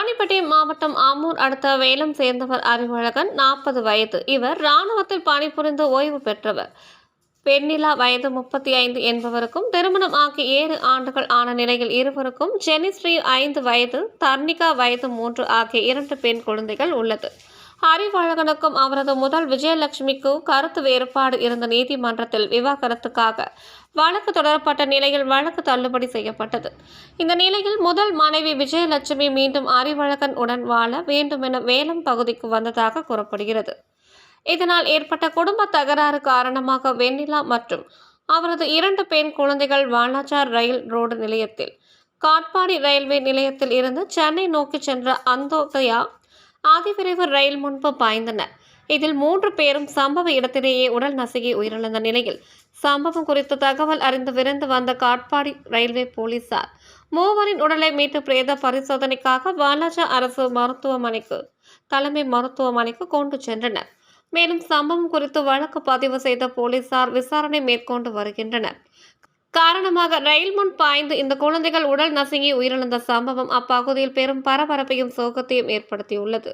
பாணிப்பேட்டையம் மாவட்டம் ஆமூர் அடுத்த வேலம் சேர்ந்தவர் அறிவழகன் நாற்பது வயது. இவர் இராணுவத்தில் பணிபுரிந்து ஓய்வு பெற்றவர். பெண்ணிலா வயது முப்பத்தி ஐந்து என்பவருக்கும் திருமணம் ஆகி ஏழு ஆண்டுகள் ஆன நிலையில் இருவருக்கும் ஜெனிஸ்ரீ ஐந்து வயது தர்ணிகா வயது மூன்று ஆகிய இரண்டு பெண் குழந்தைகள் உள்ளது. அறிவழகனுக்கும் அவரது முதல் விஜயலட்சுமிக்கும் கருத்து வேறுபாடு இருந்த நீதிமன்றத்தில் விவாகரத்துக்காக வழக்கு தொடரப்பட்ட நிலையில் வழக்கு தள்ளுபடி செய்யப்பட்டது. இந்த நிலையில் முதல் மனைவி விஜயலட்சுமி மீண்டும் அறிவழகன் உடன் வாழ வேண்டுமென வேலம் பகுதிக்கு வந்ததாக கூறப்படுகிறது. இதனால் ஏற்பட்ட குடும்ப தகராறு காரணமாக வெண்ணிலா மற்றும் அவரது இரண்டு பெண் குழந்தைகள் வாலாஜார் ரயில் ரோடு நிலையத்தில் காட்பாடி ரயில்வே நிலையத்தில் இருந்து சென்னை நோக்கி சென்ற அந்தோதயா அதிவிரைவு ரயில் முன்பு பாய்ந்தனர் இதில் மூன்று பேரும் சம்பவ இடத்திலேயே உடல் நசுகி உயிரிழந்த நிலையில் சம்பவம் குறித்து தகவல் அறிந்து விரைந்து வந்த காட்பாடி ரயில்வே போலீசார் மூவரின் உடலை மீட்டு பிரேத பரிசோதனைக்காக வாலாஜா அரசு மருத்துவமனைக்கு தலைமை மருத்துவமனைக்கு கொண்டு சென்றனர். மேலும் சம்பவம் குறித்து வழக்கு பதிவு செய்த போலீசார் விசாரணை மேற்கொண்டு வருகின்றனர். காரணமாக ரயில் முன் பாய்ந்து இந்த குழந்தைகள் உடல் நசுங்கி உயிரிழந்த சம்பவம் அப்பகுதியில் பெரும் பரபரப்பையும் சோகத்தையும் ஏற்படுத்தியுள்ளது.